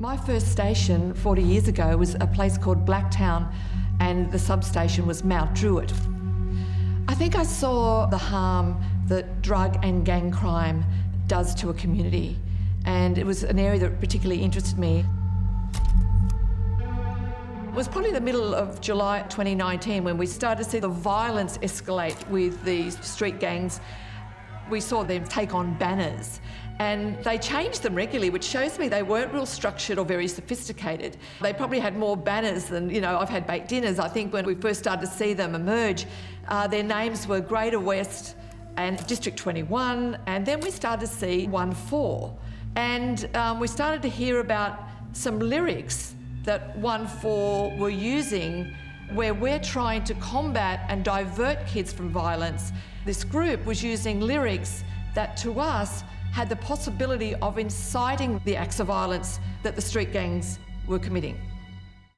My first station 40 years ago was a place called Blacktown, and the substation was Mount Druitt. I think I saw the harm that drug and gang crime does to a community, and it was an area that particularly interested me. It was probably the middle of July 2019 when we started to see the violence escalate with these street gangs. We saw them take on banners and they changed them regularly, which shows me they weren't real structured or very sophisticated. They probably had more banners than, you know, I've had baked dinners. I think when we first started to see them emerge, uh, their names were Greater West and District 21, and then we started to see 1 4. And um, we started to hear about some lyrics that 1 4 were using where we're trying to combat and divert kids from violence. This group was using lyrics that to us had the possibility of inciting the acts of violence that the street gangs were committing.